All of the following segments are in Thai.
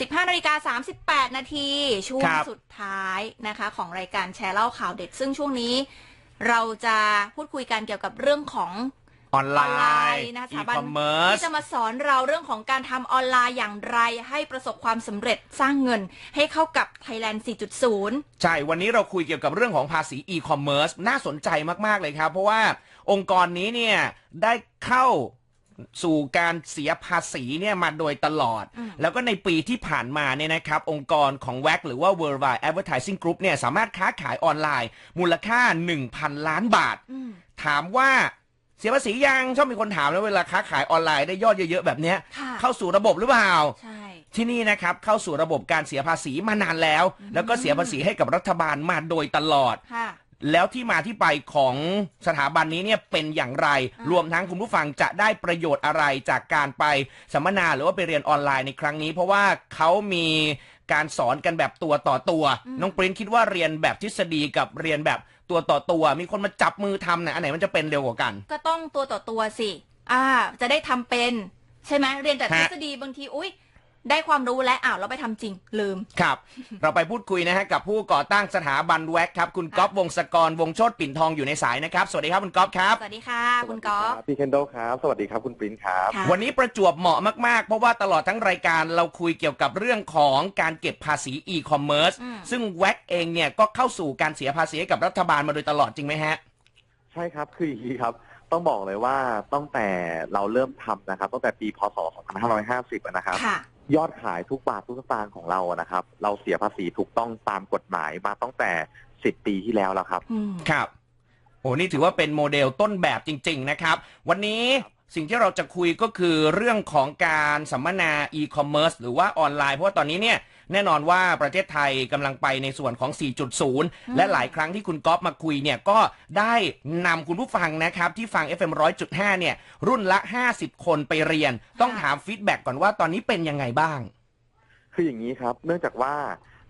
15นาฬิกา38 นาทีช่วงครับสุดท้ายนะคะ ของรายการแชร์เล่าข่าวเด็ด ซึ่งช่วงนี้ เราจะพูดคุยกันเกี่ยวกับเรื่องของออนไลออนไลน์น์นะคะสอีถาบันคอมเมิร์ซที่จะมาสอนเราเรื่องของการทำออนไลน์อย่างไร ให้ประสบความสำเร็จสร้างเงินให้เข้ากับ Thailand 4.0 ใช่ วันนี้เราคุยเกี่ยวกับเรื่องของภาษีอีคอมเมิร์ซน่าสนใจมาก ๆ เลยครับ เพราะว่าองค์กรนี้เนี่ยได้เข้า สู่การเสียภาษีเนี่ยมาโดยตลอดอืมแล้วก็ในปีที่ผ่านมาเนี่ยนะครับองค์กรของ w a c หรือว่า Worldwide Advertising Group เนี่ยสามารถค้าขายออนไลน์ มูลค่า 1,000 ล้านบาทอืมถามว่าเสียภาษียังชอบมีคนถามแล้วเวลาค้าขายออนไลน์ได้ยอดเยอะๆแบบเนี้ยค่ะเข้าสู่ระบบหรือเปล่าใช่ที่นี่นะครับเข้าสู่ระบบการเสียภาษีมานานแล้ว แล้วก็เสียภาษีให้กับรัฐบาลมาโดยตลอดค่ะ แล้วที่มาที่ไปของสถาบันนี้เนี่ยเป็นอย่างไรอ่ารวมทั้งคุณผู้ฟังจะได้ประโยชน์อะไรจากการไปสัมมนาหรือว่าไปเรียนออนไลน์ในครั้งนี้ เพราะว่าเขามีการสอนกันแบบตัวต่อตัว น้องปริ้นคิดว่าเรียนแบบทฤษฎีกับเรียนแบบตัวต่อตัว มีคนมาจับมือทำเนี่ยอันไหนมันจะเป็นเร็วกว่ากัน ก็ต้องตัวต่อตัวสิ อ่า จะได้ทำเป็น ใช่ไหมเรียนแต่ทฤฮะษฎีบางที อุ้ย ได้ความรู้แล้วอ้าวเราไปทำจริงลืม ครับ เราไปพูดคุยนะฮะกับผู้ก่อตั้งสถาบันแวกครับ คุณก๊อฟวงศกรวงโชตปิ่นทองอยู่ในสายนะครับ สวัสดีครับคุณก๊อฟครับ สวัสดีค่ะคุณก๊อฟพี่เคนโดครับ สวัสดีครับคุณปรินครับค่ะวันนี้ประจวบเหมาะมาก ๆ เพราะว่าตลอดทั้งรายการเราคุยเกี่ยวกับเรื่องของการเก็บภาษีอีคอมเมิร์ซอืมซึ่งแวกเองเนี่ยก็เข้าสู่การเสียภาษีให้กับรัฐบาลมาโดยตลอดจริงไหมฮะ ใช่ครับคืออย่างนี้ครับต้องบอกเลยว่าตั้งแต่เราเริ่มทำนะครับตั้งแต่ปีพศ 2550อะนะครับค่ะ ยอดขายทุกบาททุกสตางค์ของเราอะนะครับ เราเสียภาษีถูกต้องตามกฎหมายมาตั้งแต่10ปีที่แล้วแล้วครับอืมครับ โอ้นี่ถือว่าเป็นโมเดลต้นแบบจริง ๆ นะครับ วันนี้ สิ่งที่เราจะคุยก็คือเรื่องของการสัมมนาอีคอมเมิร์ซหรือว่าออนไลน์ เพราะว่าตอนนี้เนี่ยแน่นอนว่าประเทศไทยกำลังไปในส่วนของ 4.0 และหลายครั้งที่คุณก๊อฟมาคุยเนี่ยก็ได้นำคุณผู้ฟังนะครับที่ฟัง FM 100.5 เนี่ยรุ่นละ 50 คนไปเรียน ต้องถามฟีดแบ็กก่อนว่าตอนนี้เป็นยังไงบ้าง คืออย่างนี้ครับ เนื่องจากว่า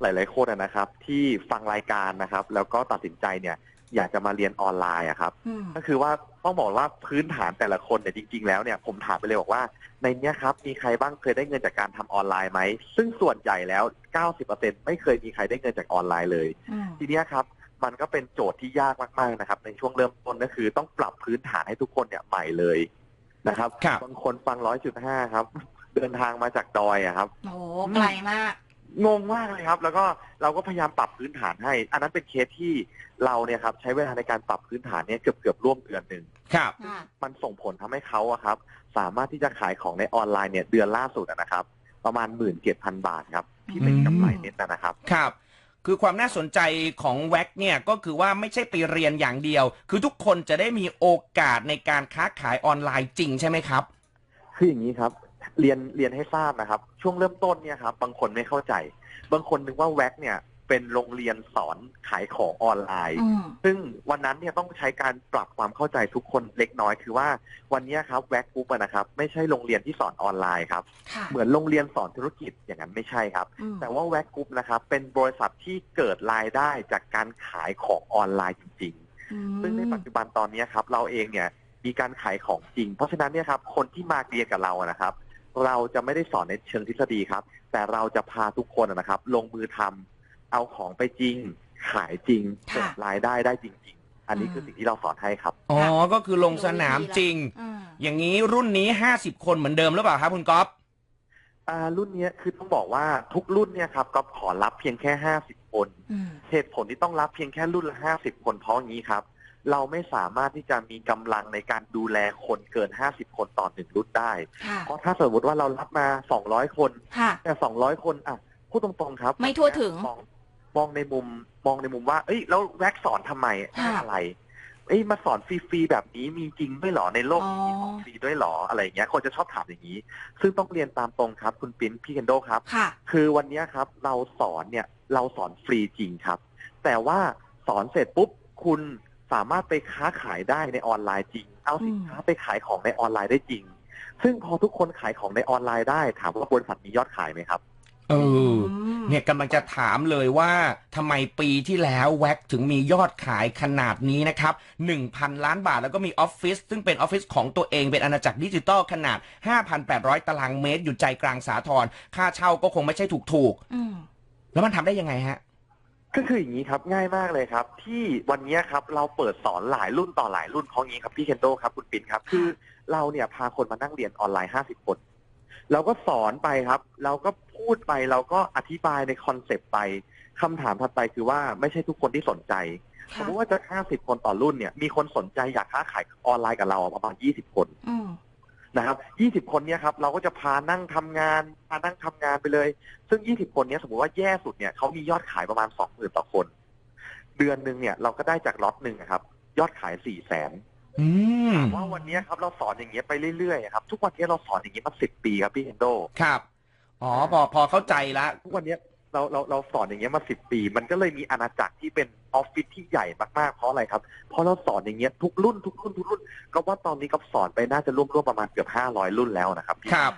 หลาย ๆ คนอะนะครับ ที่ฟังรายการนะครับ แล้วก็ตัดสินใจเนี่ย อยากจะมาเรียนออนไลน์อะครับ อืมก็คือว่าต้องบอกว่าพื้นฐานแต่ละคนเนี่ยจริง ๆ แล้วเนี่ยผมถามไปเลยบอกว่าในเนี้ยครับมีใครบ้างเคยได้เงินจากการทำออนไลน์ไหมซึ่งส่วนใหญ่แล้ว 90%ไม่เคยมีใครได้เงินจากออนไลน์เลย อืมทีเนี้ยครับ มันก็เป็นโจทย์ที่ยากมากๆนะครับ ในช่วงเริ่มต้นก็คือต้องปรับพื้นฐานให้ทุกคนเนี่ยใหม่เลยนะครับครับบางคนฟังร้อยจุดห้าครับ เดินทางมาจากดอยอะครับ โอ้โหไกลมาก งงมากเลยครับ แล้วก็เราก็พยายามปรับพื้นฐานให้ อันนั้นเป็นเคสที่เราเนี่ยครับใช้เวลาในการปรับพื้นฐานเนี่ยเกือบเกือบๆร่วมเดือนหนึ่งครับ ค่ะ มันส่งผลทำให้เขาอะครับ สามารถที่จะขายของในออนไลน์เนี่ยเดือนล่าสุดอะนะครับ ประมาณหมื่นเจ็ดพันบาทครับ ที่เป็นกำไรเน็ตนะครับ ครับ คือความน่าสนใจของแว็กเนี่ยก็คือว่าไม่ใช่ไปเรียนอย่างเดียว คือทุกคนจะได้มีโอกาสในการค้าขายออนไลน์จริงใช่ไหมครับ คืออย่างนี้ครับ เรียนเรียนให้ทราบนะครับ ช่วงเริ่มต้นเนี่ยครับบางคนไม่เข้าใจ บางคนนึกว่าแว็กเนี่ยเป็นโรงเรียนสอนขายของออนไลน์อืมซึ่งวันนั้นเนี่ยต้องใช้การปรับความเข้าใจทุกคนเล็กน้อยคือว่าวันเนี้ยครับแว็กปุ๊บนะครับ ไม่ใช่โรงเรียนที่สอนออนไลน์ครับค่ะเหมือนโรงเรียนสอนธุรกิจอย่างนั้นไม่ใช่ครับอืมแต่ว่าแว็กกรุ๊ปนะครับเป็นบริษัทที่เกิดรายได้จากการขายของออนไลน์จริงอืๆมซึ่งในปัจจุบันตอนนี้ครับเราเองเนี่ยมีการขายของจริง เพราะฉะนั้นเนี่ยครับคนที่มาเรียนกับเราอะนะครับ เราจะไม่ได้สอนในเชิงทฤษฎีครับ แต่เราจะพาทุกคนอะนะครับ ลงมือทำเอาของไปจริง ขายจริงค่ะเกิดรายได้ได้จริง ๆ อันนี้อืมคือสิ่งที่เราสอนให้ครับ อ๋อ ก็คือลงสนามจริงอืมอย่างนี้รุ่นนี้50คนเหมือนเดิมหรือเปล่าครับคุณก๊อฟอ่ารุ่นเนี้ยคือต้องบอกว่าทุกรุ่นเนี่ยครับก็ขอรับเพียงแค่50คนอืมเหตุผลที่ต้องรับเพียงแค่รุ่นละห้าสิบคนเพราะอย่างนี้ครับ เราไม่สามารถที่จะมีกำลังในการดูแลคนเกินห้าสิบคนต่อหนึ่งรุ่นได้ค่ะเพราะถ้าสมมติว่าเรารับมาสองร้อยคนค่ะแต่สองร้อยคนอะพูดตรงๆครับ ไม่ทั่วถึงมองมองในมุมมองในมุมว่า เอ้ยแล้วแว็กสอนทำไมค่ะอะไรเอ้ยมาสอนฟรีๆแบบนี้มีจริงด้วยเหรอในโลกนี้มีของฟรีด้วยเหรออะไรอย่างเงี้ยคนจะชอบถามอย่างนี้ ซึ่งต้องเรียนตามตรงครับ คุณปิ้นพี่เคนโดครับค่ะคือวันเนี้ยครับ เราสอนเนี่ยเราสอนฟรีจริงครับ แต่ว่าสอนเสร็จปุ๊บคุณ สามารถไปค้าขายได้ในออนไลน์จริง เอาสินค้าไปขายของในออนไลน์ได้จริง ซึ่งพอทุกคนขายของในออนไลน์ได้ถามว่าบริษัทมียอดขายไหมครับเออมเนี่ยกำลังจะถามเลยว่าทำไมปีที่แล้วแว็กถึงมียอดขายขนาดนี้นะครับ 1,000 ล้านบาทแล้วก็มีออฟฟิศซึ่งเป็นออฟฟิศของตัวเองเป็นอาณาจักรดิจิตอลขนาด 5,800 ตารางเมตรอยู่ใจกลางสาทรค่าเช่าก็คงไม่ใช่ถูกอืมๆแล้วมันทำได้ยังไงฮะ ก็คืออย่างนี้ครับง่ายมากเลยครับ ที่วันนี้ครับเราเปิดสอนหลายรุ่นต่อหลายรุ่นเพราะงี้ครับพี่เคนโดครับคุณปิ่นครับคือเราเนี่ยพาคนมานั่งเรียนออนไลน์50คนเราก็สอนไปครับเราก็พูดไปเราก็อธิบายในคอนเซปต์ไปคำถามถัดไปคือว่าไม่ใช่ทุกคนที่สนใจสมค่ะมติว่าจะ50คนต่อรุ่นเนี่ยมีคนสนใจอยากค้าขายออนไลน์กับเราประมาณ20คนอืม นะครับ 20 คนเนี่ยครับ เราก็จะพานั่งทำงาน พานั่งทำงานไปเลย ซึ่ง 20 คนเนี้สมมติว่าแย่สุดเนี่ยเขามียอดขายประมาณ 20,000ต่อคน เดือนหนึ่งเนี่ยเราก็ได้จากล็อตหนึ่งอะครับ ยอดขาย4 0 0แสนอืมว่าวันนี้ครับเราสอนอย่างเงี้ยไปเรื่อยๆครับ ทุกวันนี้เราสอนอย่างเงี้ยมา10ปีครับพี่เฮนโด ครับ อ๋อพอพอเข้าใจละทุกวันเนี้ย เราเราเราสอนอย่างเงี้ยมาสิบปี มันก็เลยมีอาณาจักรที่เป็นออฟฟิศที่ใหญ่มากๆเพราะอะไรครับ เพราะเราสอนอย่างเงี้ยทุกรุ่นทุกรุ่นทุกรุ่นก็ว่าตอนนี้ก็สอนไปน่าจะร่วมๆประมาณเกือบห้ารุ่นแล้วนะครับพี่ ครับ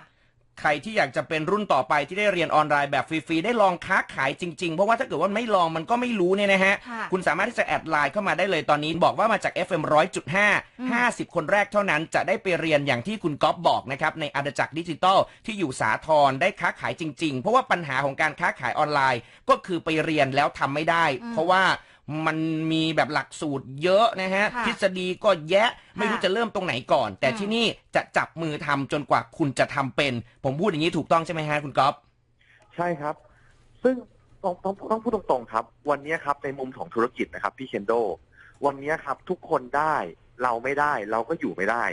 ใครที่อยากจะเป็นรุ่นต่อไปที่ได้เรียนออนไลน์แบบฟรีๆได้ลองค้าขายจริงๆ เพราะว่าถ้าเกิดว่าไม่ลองมันก็ไม่รู้เนี่ยนะฮะ ค่ะคุณสามารถที่จะแอดไลน์เข้ามาได้เลยตอนนี้บอกว่ามาจาก FM 100.5 50 คนแรกเท่านั้นจะได้ไปเรียนอย่างที่คุณก๊อฟบอกนะครับในอาณาจักรดิจิตอลที่อยู่สาทรได้ค้าขายจริงๆ เพราะว่าปัญหาของการค้าขายออนไลน์ ก็คือไปเรียนแล้วทำไม่ได้อืมเพราะว่า มันมีแบบหลักสูตรเยอะนะฮะค่ะทฤษฎีก็แยะไม่รู้ค่ะจะเริ่มตรงไหนก่อน แต่อืมที่นี่จะจับมือทำจนกว่าคุณจะทำเป็น ผมพูดอย่างนี้ถูกต้องใช่ไหมฮะคุณก๊อฟใช่ครับ ซึ่งต้องต้องต้องพูดตรงๆครับ วันนี้ครับในมุมของธุรกิจนะครับพี่เคนโด วันนี้ครับทุกคนได้ เราไม่ได้ เราก็อยู่ไม่ได้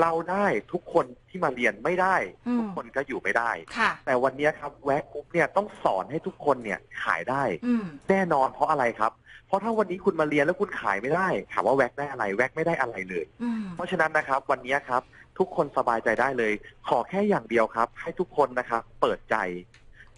เราได้ทุกคนที่มาเรียนไม่ได้ อืม ทุกคนก็อยู่ไม่ได้ ค่ะแต่วันนี้ครับแวกปุ๊บเนี่ยต้องสอนให้ทุกคนเนี่ยขายได้ อืม แน่นอนเพราะอะไรครับ เพราะถ้าวันนี้คุณมาเรียนแล้วคุณขายไม่ได้ ถามว่าแวกได้อะไร แวกไม่ได้อะไรเลย อืม เพราะฉะนั้นนะครับ วันนี้ครับทุกคนสบายใจได้เลย ขอแค่อย่างเดียวครับ ให้ทุกคนนะครับเปิดใจ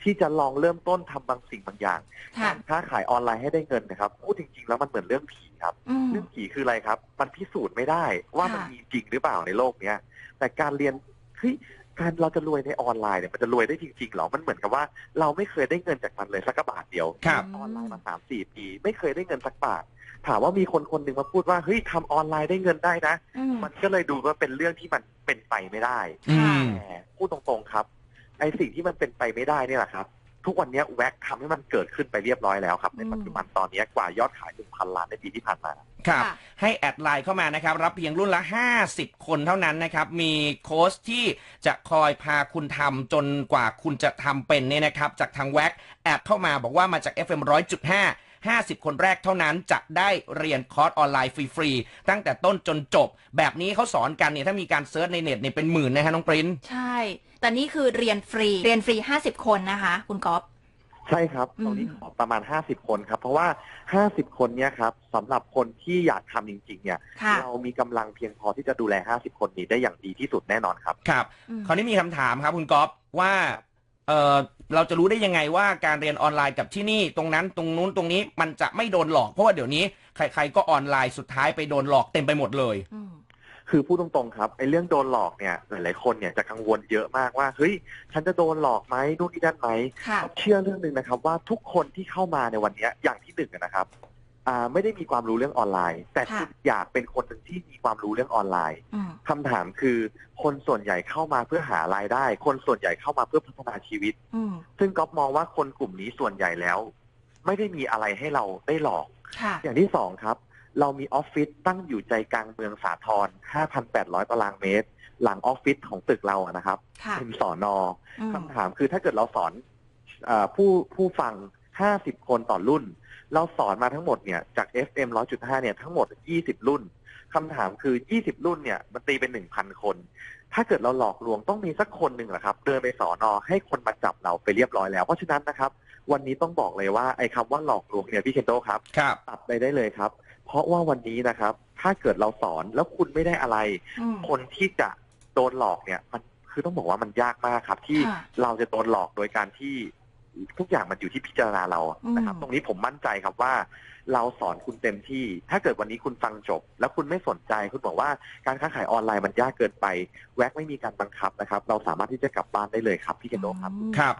ที่จะลองเริ่มต้นทำบางสิ่งบางอย่างค่ะ การค้าขายออนไลน์ให้ได้เงินนะครับพูดจริง ๆ แล้วมันเหมือนเรื่องผี ครับอืมเรื่องผีคืออะไรครับ มันพิสูจน์ไม่ได้ว่ามันค่ะมีจริงหรือเปล่าในโลกเนี้ย แต่การเรียนเฮ้ยการเราจะรวยในออนไลน์เนี่ยมันจะรวยได้จริงๆหรอ มันเหมือนกับว่าเราไม่เคยได้เงินจากมันเลยสักกระบาทเดียวครับออนไลน์มาสามสี่ปี ไม่เคยได้เงินสักบาท ถามว่ามีคนคนหนึ่งมาพูดว่าเฮ้ยทำออนไลน์ได้เงินได้นะอืมมันก็เลยดูว่าเป็นเรื่องที่มันเป็นไปไม่ได้อืมแต่พูดตรงๆครับไอสิ่งที่มันเป็นไปไม่ได้เนี่ยแหละครับ ทุกวันนี้แว็กทำให้มันเกิดขึ้นไปเรียบร้อยแล้วครับในปัจจุบันตอนนี้กว่ายอดขาย 1,000 ล้านในปีที่ผ่านมา ครับค่ะให้แอดไลน์เข้ามานะครับ รับเพียงรุ่นละ 50 คนเท่านั้นนะครับ มีโค้ชที่จะคอยพาคุณทำจนกว่าคุณจะทำเป็นเนี่ยนะครับ จากทางแว็กแอดเข้ามาบอกว่ามาจาก FM 100.5 50 คนแรกเท่านั้นจะได้เรียนคอร์สออนไลน์ฟรีๆ ตั้งแต่ต้นจนจบ แบบนี้เขาสอนกันเนี่ยถ้ามีการเซิร์ชในเน็ตเนี่ยเป็นหมื่นนะฮะน้องปริ้นใช่ แต่นี่คือเรียนฟรีเรียนฟรีห้าสิบคนนะคะ คุณก๊อฟใช่ครับอืมตรงนี้ขอประมาณ 50 คนครับ เพราะว่า 50 คนเนี่ยครับสำหรับคนที่อยากทำจริง ๆ เนี่ยค่ะเรามีกำลังเพียงพอที่จะดูแล 50 คนนี้ได้อย่างดีที่สุดแน่นอนครับ ครับอืมคราวนี้มีคำถามครับคุณก๊อฟว่า เออเราจะรู้ได้ยังไงว่าการเรียนออนไลน์กับที่นี่ตรงนั้นตรงนู้นตรงนี้มันจะไม่โดนหลอก เพราะว่าเดี๋ยวนี้ใคร ๆ ก็ออนไลน์สุดท้ายไปโดนหลอกเต็มไปหมดเลยอืมคือพูดตรงๆครับไอ้เรื่องโดนหลอกเนี่ยหลายๆคนเนี่ยจะกังวลเยอะมากว่าเฮ้ยฉันจะโดนหลอกไหมนู่นนี่นั่นไหมค่ะ เชื่อเรื่องหนึ่งนะครับว่าทุกคนที่เข้ามาในวันเนี้ยอย่างที่หนึ่งอะนะครับอ่า ไม่ได้มีความรู้เรื่องออนไลน์ แต่ค่ะคุณอยากเป็นคนหนึ่งที่มีความรู้เรื่องออนไลน์อืมคำถามคือ คนส่วนใหญ่เข้ามาเพื่อหารายได้ คนส่วนใหญ่เข้ามาเพื่อพัฒนาชีวิตอืมซึ่งก๊อฟมองว่าคนกลุ่มนี้ส่วนใหญ่แล้ว ไม่ได้มีอะไรให้เราได้หลอกค่ะอย่างที่สองครับ เรามีออฟฟิศตั้งอยู่ใจกลางเมืองสาทร5,800 ตารางเมตร หลังออฟฟิศของตึกเราอะนะครับค่ะเป็นสอนออืมคำถามคือถ้าเกิดเราสอนเออผู้ผู้ฟัง 50 คนต่อรุ่น เราสอนมาทั้งหมดเนี่ยจาก FM 100.5 เนี่ยทั้งหมด 20 รุ่นคำถามคือ 20 รุ่นเนี่ยมันตีเป็น 1,000 คน ถ้าเกิดเราหลอกลวงต้องมีสักคนหนึ่งแหละครับ เดินไปสอนอให้คนมาจับเราไปเรียบร้อยแล้ว เพราะฉะนั้นนะครับ วันนี้ต้องบอกเลยว่าไอ้คำว่าหลอกลวงเนี่ยพี่เคนโตครับครับตัดไปได้เลยครับ เพราะว่าวันนี้นะครับ ถ้าเกิดเราสอนแล้วคุณไม่ได้อะไรอืมคนที่จะโดนหลอกเนี่ยมันคือต้องบอกว่ามันยากมากครับ ที่ค่ะเราจะโดนหลอกโดยการที่ ทุกอย่างมันอยู่ที่พิจารณาเรานะครับอืมตรงนี้ผมมั่นใจครับว่า เราสอนคุณเต็มที่ ถ้าเกิดวันนี้คุณฟังจบ แล้วคุณไม่สนใจคุณบอกว่าการค้าขายออนไลน์มันยากเกินไป แว็กไม่มีการบังคับนะครับ เราสามารถที่จะกลับบ้านได้เลยครับพี่เคนโดครับอืมครับ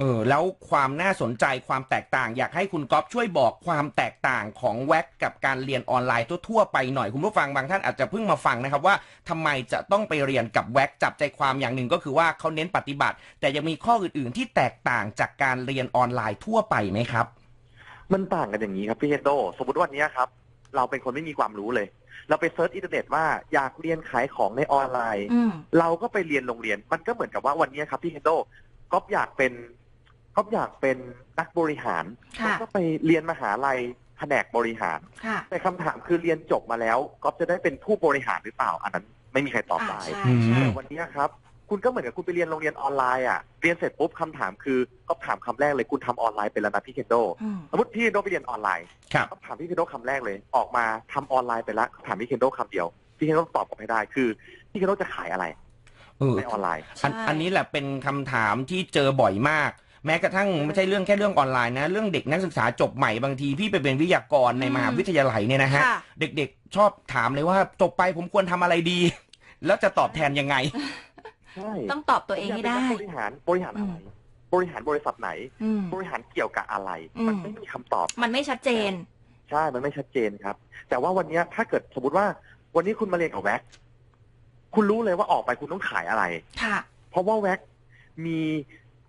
เออแล้วความน่าสนใจความแตกต่าง อยากให้คุณก๊อฟช่วยบอกความแตกต่างของแว็กกับการเรียนออนไลน์ทั่วๆไปหน่อยคุณผู้ฟังบางท่านอาจจะเพิ่งมาฟังนะครับว่าทำไมจะต้องไปเรียนกับแว็กจับใจความอย่างหนึ่งก็คือว่าเขาเน้นปฏิบัติ แต่ยังมีข้ออื่นๆที่แตกต่างจากการเรียนออนไลน์ทั่วไปไหมครับ มันต่างกันอย่างนี้ครับพี่เฮดโดสมมติวันนี้ครับ เราเป็นคนไม่มีความรู้เลย เราไปเซิร์ชอินเทอร์เน็ตว่าอยากเรียนขายของในออนไลน์อืมเราก็ไปเรียนโรงเรียน มันก็เหมือนกับว่าวันนี้ครับพี่เฮดโดก๊อฟอยากเป็น ก๊อฟอยากเป็นนักบริหารค่ะ ก็ไปเรียนมหาลัยแผนกบริหาร ค่ะแต่คำถามคือเรียนจบมาแล้วก๊อฟจะได้เป็นผู้บริหารหรือเปล่า อันนั้นไม่มีใครตอบอ่าได้ใช่อืม ใช่ แต่วันนี้ครับ คุณก็เหมือนกับคุณไปเรียนโรงเรียนออนไลน์อะเรียนเสร็จปุ๊บคำถามคือก็ถามคำแรกเลยคุณทำออนไลน์เป็นแล้วนะพี่เคนโดอืม สมมติพี่เคนโดไปเรียนออนไลน์ครับ ก็ถามพี่เคนโดคำแรกเลย ออกมาทำออนไลน์ไปแล้วถามพี่เคนโดคำเดียวพี่เคนโดตอบกลับให้ได้คือพี่เคนโดจะขายอะไรเออในออนไลน์ อันใช่ อันนี้แหละเป็นคำถามที่เจอบ่อยมาก แม้กระทั่งไม่ใช่เรื่องแค่เรื่องออนไลน์นะ เรื่องเด็กนักศึกษาจบใหม่บางทีพี่ไปเป็นวิทยากรในอืมมหาวิทยาลัยเนี่ยนะฮะค่ะ เด็กๆ ชอบถามเลยว่าจบไปผมควรทำอะไรดี แล้วจะตอบแทนยังไง ใช่ต้องตอบตัวเองให้ได้ยากเป็นนักบริหารบริหารอะไร บริหารบริษัทไหน อืม บริหารเกี่ยวกับอะไร อืม มันไม่มีคำตอบ มันไม่ชัดเจน ใช่ มันไม่ชัดเจนครับ แต่ว่าวันเนี้ยถ้าเกิดสมมติว่าวันนี้คุณมาเรียนกับแว็กคุณรู้เลยว่าออกไปคุณต้องขายอะไร ค่ะ เพราะว่าแว็กมี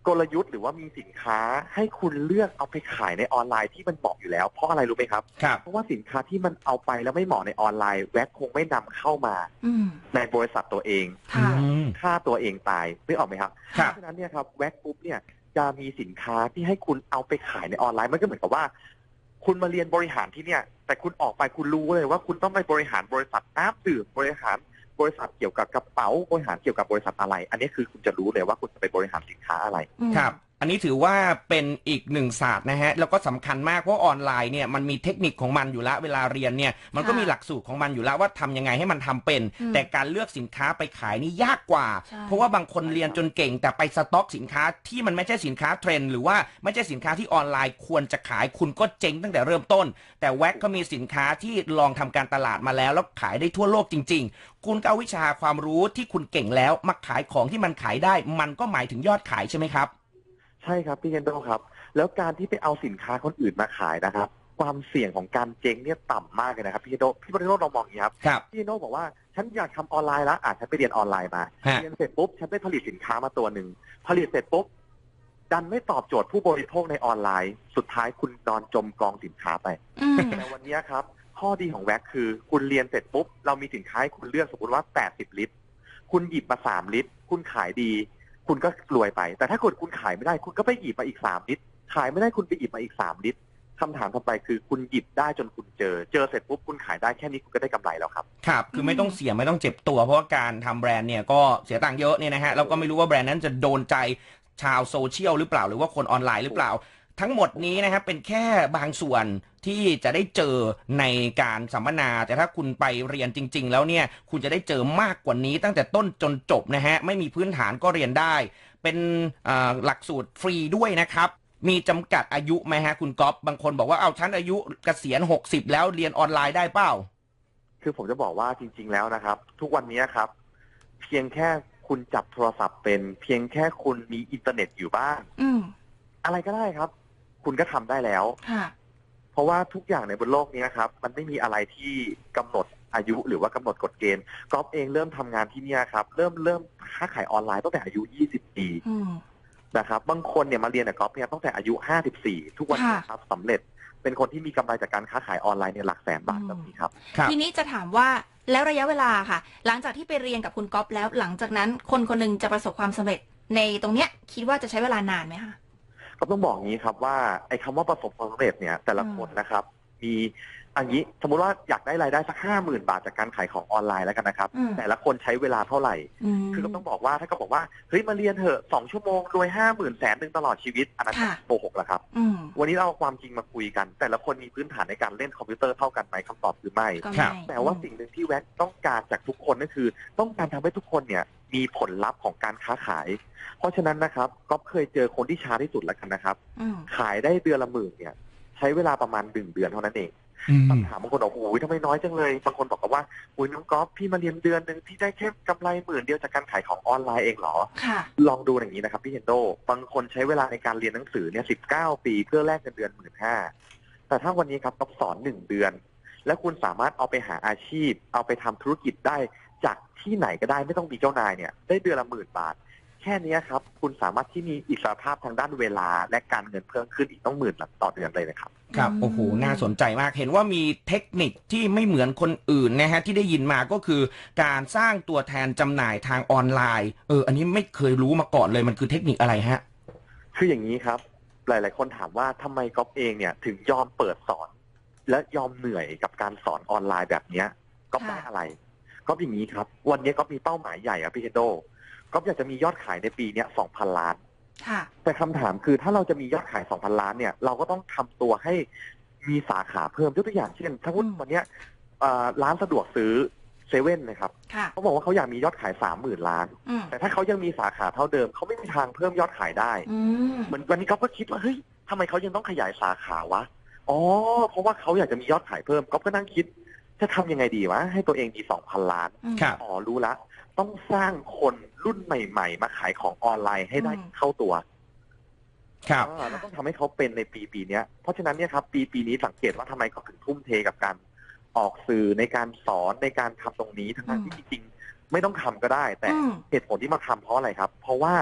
กลยุทธ์หรือว่ามีสินค้าให้คุณเลือกเอาไปขายในออนไลน์ที่มันเหมาะอยู่แล้ว เพราะอะไรรู้ไหมครับ ครับ เพราะว่าสินค้าที่มันเอาไปแล้วไม่เหมาะในออนไลน์ แว็กคงไม่นำเข้ามาอืมในบริษัทตัวเองค่ะ อืมฆ่าตัวเองตายไม่ออกไหมครับครัเพบราะฉะนั้นเนี่ยครับแว็กปุ๊บเนี่ยจะมีสินค้าที่ให้คุณเอาไปขายในออนไลน์มันก็เหมือนกับว่า คุณมาเรียนบริหารที่เนี่ย แต่คุณออกไปคุณรู้เลยว่าคุณต้องไปบริหารบริษัทน้ำดื่มบริหาร บริษัทเกี่ยวกับกระเป๋าบริหารเกี่ยวกับบริษัทอะไร อันนี้คือคุณจะรู้เลยว่าคุณจะไปบริหารสินค้าอะไรอืมครับอั นนี้ถือว่าเป็นอีกหนึ่งศาสตร์นะฮะแล้วก็สำคัญมากเพราะออนไลน์เนี่ยมันมีเทคนิคของมันอยู่แล้วเวลาเรียนเนี่ยมันก็ค่ะมีหลักสูตรของมันอยู่แล้วว่าทำยังไงให้มันทำเป็นอืมแต่การเลือกสินค้าไปขายนี่ยากกว่าใช่เพราะว่าบางคนเรียนจนเก่ง แต่ไปสต็อกสินค้าที่มันไม่ใช่สินค้าเทรนด์หรือว่าไม่ใช่สินค้าที่ออนไลน์ควรจะขายคุณก็เจ๊งตั้งแต่เริ่มต้น แต่แว็กก็มีสินค้าที่ลองทำการตลาดมาแล้ว แล้วขายได้ทั่วโลกจริง ๆ คุณก็เอาวิชาความรู้ที่คุณเก่งแล้วมาขายของที่มันขายได้ มันก็หมายถึงยอดขายใช่ไหมครับ ใช่ครับพี่เคนโดครับ แล้วการที่ไปเอาสินค้าคนอื่นมาขายนะครับ ความเสี่ยงของการเจ๊งเนี่ยต่ำมากเลยนะครับพี่เคนโดพี่เคนโดลองมองอย่างนี้ครับครับ พี่เคนโดบอกว่าฉันอยากทำออนไลน์แล้วอะฉันไปเรียนออนไลน์มา ฮะ เรียนเสร็จปุ๊บฉันไปผลิตสินค้ามาตัวหนึ่งผลิตเสร็จปุ๊บดันไม่ตอบโจทย์ผู้บริโภคในออนไลน์ สุดท้ายคุณนอนจมกองสินค้าไป อืม แต่วันนี้ครับ ข้อดีของแว็กคือ คุณเรียนเสร็จปุ๊บ เรามีสินค้าให้คุณเลือกสมมติว่า 80 ลิตร คุณหยิบมา 3 ลิตร คุณขายดี คุณก็รวยไป แต่ถ้าเกิดคุณขายไม่ได้ คุณก็ไปหยิบมาอีก3ลิตร ขายไม่ได้คุณไปหยิบมาอีก3ลิตรคำถามต่อไปคือคุณหยิบได้จนคุณเจอ เจอเสร็จปุ๊บคุณขายได้แค่นี้คุณก็ได้กำไรแล้วครับครับ คือไม่ต้องเสียไม่ต้องเจ็บตัว เพราะว่าการทำแบรนด์เนี่ยก็เสียตังค์เยอะเนี่ยนะฮะแล้วก็ไม่รู้ว่าแบรนด์นั้นจะโดนใจชาวโซเชียลหรือเปล่า หรือว่าคนออนไลน์หรือเปล่า ทั้งหมดนี้นะครับเป็นแค่บางส่วนที่จะได้เจอในการสัมมนา แต่ถ้าคุณไปเรียนจริง ๆ แล้วเนี่ย คุณจะได้เจอมากกว่านี้ตั้งแต่ต้นจนจบนะฮะ ไม่มีพื้นฐานก็เรียนได้ เป็นอ่าหลักสูตรฟรีด้วยนะครับ มีจำกัดอายุไหมฮะคุณก๊อฟบางคนบอกว่าเอาฉันอายุเกษียณ 60 แล้วเรียนออนไลน์ได้เปล่า คือผมจะบอกว่าจริง ๆ แล้วนะครับ ทุกวันนี้ครับ เพียงแค่คุณจับโทรศัพท์เป็น เพียงแค่คุณมีอินเทอร์เน็ตอยู่บ้างอืมอะไรก็ได้ครับ คุณก็ทำได้แล้ว ค่ะ เพราะว่าทุกอย่างในบนโลกนี้ครับ มันไม่มีอะไรที่กำหนดอายุหรือว่ากำหนดกฎเกณฑ์ก๊อฟเองเริ่มทำงานที่เนี่ยครับ เริ่มเริ่มค้าขายออนไลน์ตั้งแต่อายุ 20 ปีอืม นะครับ บางคนเนี่ยมาเรียนกับก๊อฟเนี่ยตั้งแต่อายุ 54 ทุกวันนี้ครับสำเร็จเป็นคนที่มีกำไรจากการค้าขายออนไลน์เนี่ยหลักแสนบาทแบบนี้ครับ ครับ ทีนี้จะถามว่าแล้วระยะเวลาค่ะ หลังจากที่ไปเรียนกับคุณก๊อฟแล้วหลังจากนั้นคนคนหนึ่งจะประสบความสำเร็จในตรงเนี้ยคิดว่าจะใช้เวลานานไหมคะ ก็ต้องบอกอย่างนี้ครับว่าไอ้คำว่าประสบความสำเร็จเนี่ยแต่ละอืมคนนะครับ มีอันนี้สมมุติว่าอยากได้รายได้สักห้าหมื่นบาทจากการขายของออนไลน์แล้วกันนะครับอืมแต่ละคนใช้เวลาเท่าไหร่อืมคือก็ต้องบอกว่าถ้าก็บอกว่าเฮ้ยมาเรียนเถอะสองชั่วโมงรวยห้าหมื่นแสนหนึ่งตลอดชีวิตอันนั้นค่ะโกหกแล้วครับอืมวันนี้เราเอาความจริงมาคุยกัน แต่ละคนมีพื้นฐานในการเล่นคอมพิวเตอร์เท่ากันไหมคำตอบคือไม่ก็ครัไม่บแต่ว่าสิ่งหนึ่งที่แว็กต้องการจากทุกคนก็คือ ต้องการทำให้ทุกคนเนี่ย มีผลลัพธ์ของการค้าขาย เพราะฉะนั้นนะครับก็เคยเจอคนที่ช้าที่สุดแล้วกันนะครับอืมขายได้เดือนละหมื่นเนี่ย ใช้เวลาประมาณหนึ่งเดือนเท่านั้นเองอืมคำถามบางคนบอกโอ้ยทำไมน้อยจังเลย บางคนบอกว่าโอ้ยน้องก๊อฟพี่มาเรียนเดือนหนึ่งพี่ได้แค่กำไรหมื่นเดียวจากการขายของออนไลน์เองเหรอค่ะลองดูอย่างนี้นะครับพี่เฮนโด บางคนใช้เวลาในการเรียนหนังสือเนี่ยสิบเก้าปีเพื่อแลกเงินเดือนหมื่นห้าแต่ถ้าวันนี้ครับก๊อฟสอนหนึ่งเดือน แล้วคุณสามารถเอาไปหาอาชีพ เอาไปทำธุรกิจได้ จากที่ไหนก็ได้ไม่ต้องมีเจ้านายเนี่ย ได้เดือนละหมื่นบาท แค่เนี้ยครับ คุณสามารถที่มีอิสรภาพทางด้านเวลา และการเงินเพิ่มขึ้นอีกต้องหมื่นต่อเดือนเลยนะครับ ครับอืมโอ้โหน่าสนใจมากเห็นว่ามีเทคนิคที่ไม่เหมือนคนอื่นนะฮะที่ได้ยินมาก็คือ การสร้างตัวแทนจำหน่ายทางออนไลน์เอออันนี้ไม่เคยรู้มาก่อนเลยมันคือเทคนิคอะไรฮะคืออย่างนี้ครับ หลาย ๆ คนถามว่าทำไมก๊อฟเองเนี่ย ถึงยอมเปิดสอน และยอมเหนื่อยกับการสอนออนไลน์แบบเนี้ยก๊อฟค่ะได้อะไร ก๊อฟอย่างนี้ครับ วันนี้ก๊อฟมีเป้าหมายใหญ่อะพี่เฮนโดก๊อฟอยากจะมียอดขายในปีเนี้ยสองพันล้านค่ะแต่คำถามคือถ้าเราจะมียอดขาย2,000ล้านเนี่ย เราก็ต้องทำตัวให้มีสาขาเพิ่มยกตัวอย่างเช่นถ้าพูดอืมวันเนี้ยเอ่อร้านสะดวกซื้อเซเว่นนะครับค่ะเขาบอกว่าเขาอยากมียอดขาย30,000ล้านอืมแต่ถ้าเขายังมีสาขาเท่าเดิมเขาไม่มีทางเพิ่มยอดขายได้อืมเหมือนวันนี้เขาก็คิดว่าเฮ้ยทำไมเขายังต้องขยายสาขาวะอ๋อเพราะว่าเขาอยากจะมียอดขายเพิ่มก็ก็นั่งคิด จะทำยังไงดีวะ ให้ตัวเองมี2,000ล้านอืมครับ อ๋อ รู้ละ ต้องสร้างคนรุ่นใหม่ ๆ มาขายของออนไลน์ให้ได้อืม เข้าตัวครับ อ่าเราต้องทำให้เขาเป็นในปีปีเนี้ย เพราะฉะนั้นเนี่ยครับ ปีปีนี้สังเกตว่าทำไมเขาถึงทุ่มเทกับการออกสื่อในการสอนในการทำตรงนี้ทั้งนั้นอืมที่จริงๆไม่ต้องทำก็ได้ แต่อืม เหตุผลที่มาทำเพราะอะไรครับ เพราะว่า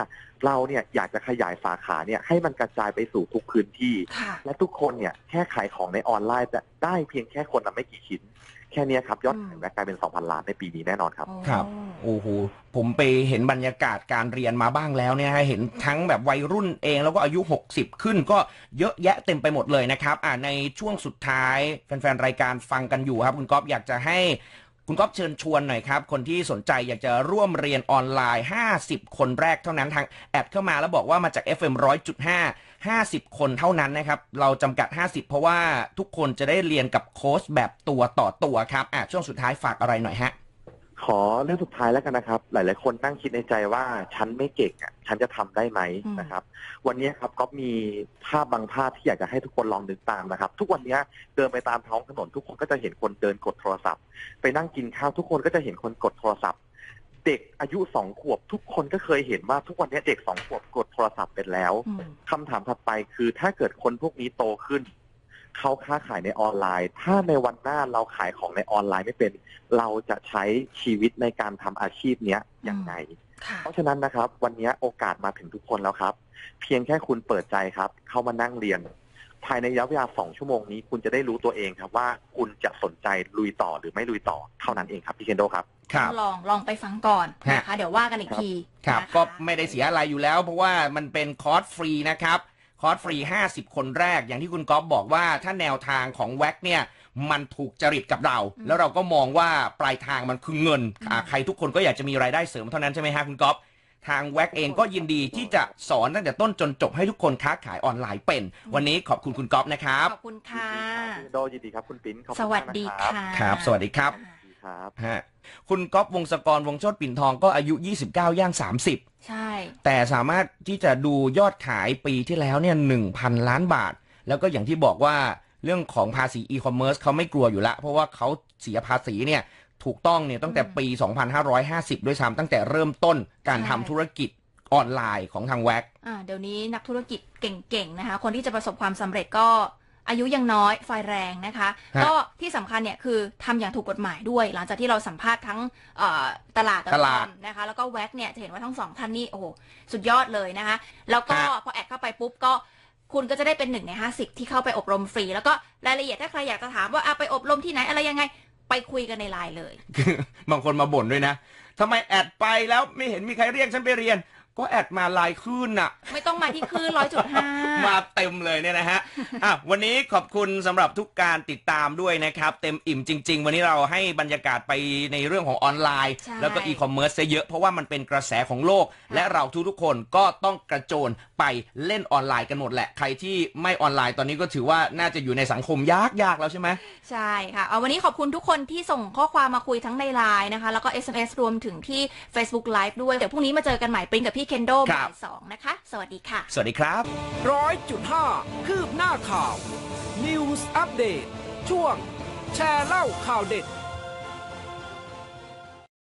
เราเนี่ยอยากจะขยายสาขาเนี่ยให้มันกระจายไปสู่ทุกพื้นที่ ค่ะ และทุกคนเนี่ยแค่ขายของในออนไลน์แต่ได้เพียงแค่คนละไม่กี่ชิ้น แค่เนี้ยครับ ยอดขายแกลายเป็น 2,000 ล้านในปีนี้แน่นอนครับ ครับ โอ้โหผมไปเห็นบรรยากาศการเรียนมาบ้างแล้วเนี่ยฮะเห็นทั้งแบบวัยรุ่นเองแล้วก็อายุ 60 ขึ้นก็เยอะแยะเต็มไปหมดเลยนะครับ อ่าในช่วงสุดท้ายแฟนๆรายการฟังกันอยู่ครับ คุณก๊อฟอยากจะให้ คุณก๊อฟเชิญชวนหน่อยครับ คนที่สนใจอยากจะร่วมเรียนออนไลน์ 50 คนแรกเท่านั้นทางแอดเข้ามาแล้วบอกว่ามาจาก FM 100.5 50 คนเท่านั้นนะครับ เราจำกัด 50 เพราะว่าทุกคนจะได้เรียนกับโค้ชแบบตัวต่อตัวครับอะช่วงสุดท้ายฝากอะไรหน่อยฮะ ขอเรื่องสุดท้ายแล้วกันนะครับ หลาย ๆ คนนั่งคิดในใจว่าฉันไม่เก่งอะฉันจะทำได้ไหมอืมนะครับ วันนี้ครับก็มีภาพบางภาพที่อยากจะให้ทุกคนลองนึกตามนะครับ ทุกวันนี้เดินไปตามท้องถนนทุกคนก็จะเห็นคนเดินกดโทรศัพท์ ไปนั่งกินข้าวทุกคนก็จะเห็นคนกดโทรศัพท์ เด็กอายุสองขวบ ทุกคนก็เคยเห็นว่าทุกวันนี้เด็กสองขวบกดโทรศัพท์เป็นแล้วอืมคำถามถัดไปคือถ้าเกิดคนพวกนี้โตขึ้น เขาค้าขายในออนไลน์ ถ้าในวันหน้าเราขายของในออนไลน์ไม่เป็น เราจะใช้ชีวิตในการทำอาชีพเนี้ยยังไงค่ะเพราะฉะนั้นนะครับ วันนี้โอกาสมาถึงทุกคนแล้วครับ เพียงแค่คุณเปิดใจครับ เข้ามานั่งเรียน ภายในระยะเวลาสองชั่วโมงนี้ คุณจะได้รู้ตัวเองครับว่าคุณจะสนใจลุยต่อหรือไม่ลุยต่อเท่านั้นเองครับพี่เคนโดครับครับลองลองไปฟังก่อนฮะนะคะเดี๋ยวว่ากันอีกทีครับนะคะก็ไม่ได้เสียอะไรอยู่แล้ว เพราะว่ามันเป็นคอร์สฟรีนะครับ คอร์สฟรี 50 คนแรก อย่างที่คุณก๊อฟบอกว่าถ้าแนวทางของแว็กเนี่ยมันถูกจริตกับเราอืมแล้วเราก็มองว่าปลายทางมันคือเงินอ่าอืมใครทุกคนก็อยากจะมีรายได้เสริมเท่านั้นใช่ไหมฮะคุณก๊อฟทางแว็กเองก็ยินดีที่จะสอนตั้งแต่ต้นจนจบให้ทุกคนค้าขายออนไลน์เป็น วันนี้ขอบคุณคุณก๊อฟนะครับ ขอบคุณค่ะพี่เคนโดยินดีครับคุณปิ้นขอบสคุณวัมาสกนะดีครับค่ะครับ สวัสดีครับสวัสดี ครับ ฮะคุณก๊อฟวงศกรวงโชติปิ่นทองก็อายุ 29 ย่าง 30 ใช่ แต่สามารถที่จะดูยอดขายปีที่แล้วเนี่ยหนึ่งพันล้านบาท แล้วก็อย่างที่บอกว่าเรื่องของภาษีอีคอมเมิร์ซเขาไม่กลัวอยู่แล้วเพราะว่าเขาเสียภาษีเนี่ยถูกต้องเนี่ยตั้งแต่ปี 2550 ด้วยซ้ำตั้งแต่เริ่มต้นการทำธุรกิจออนไลน์ของทางแว็กอ่าเดี๋ยวนี้นักธุรกิจเก่งๆนะคะ คนที่จะประสบความสำเร็จก็ อายุยังน้อยไฟแรงนะคะ ฮะก็ที่สำคัญเนี่ยคือทำอย่างถูกกฎหมายด้วย หลังจากที่เราสัมภาษณ์ทั้งเอ่อตลาดตลาดนะคะ แล้วก็แว็กเนี่ยจะเห็นว่าทั้งสองท่านนี่โอ้โหสุดยอดเลยนะคะ แล้วก็ฮะพอแอดเข้าไปปุ๊บก็คุณก็จะได้เป็นหนึ่งในห้าสิบที่เข้าไปอบรมฟรี แล้วก็รายละเอียดถ้าใครอยากจะถามว่าอะไปอบรมที่ไหนอะไรยังไงไปคุยกันในไลน์เลย บางคนมาบ่นด้วยนะทำไมแอดไปแล้วไม่เห็นมีใครเรียกฉันไปเรียน ก็แอดมาไลน์ขึ้นน่ะ ไม่ต้องมาที่คลื่นร้อยจุดห้ามาเต็มเลยเนี่ยนะฮะอะวันนี้ขอบคุณสำหรับทุกการติดตามด้วยนะครับ เต็มอิ่มจริง ๆ วันนี้เราให้บรรยากาศไปในเรื่องของออนไลน์ใช่แล้วก็อีคอมเมิร์ซซะเยอะเพราะว่ามันเป็นกระแสของโลก และเราทุกๆคนก็ต้องกระโจนไปเล่นออนไลน์กันหมดแหละ ใครที่ไม่ออนไลน์ตอนนี้ก็ถือว่าน่าจะอยู่ในสังคมยากๆแล้วใช่ไหมใช่ค่ะเอาวันนี้ขอบคุณทุกคนที่ส่งข้อความมาคุยทั้งในไลน์นะคะแล้วก็ SMS รวมถึงที่ Facebook Live ด้วยเดี๋ยวพรุ่งนี้มาเจอกันใหม่ปริ้นกับพี่เคนโดครับ่าบยสองนะคะ สวัสดีค่ะ สวัสดีครับร้อยจุดห้าคืบหน้าข่าว News Update ช่วง แชร์เล่าข่าวเด็ด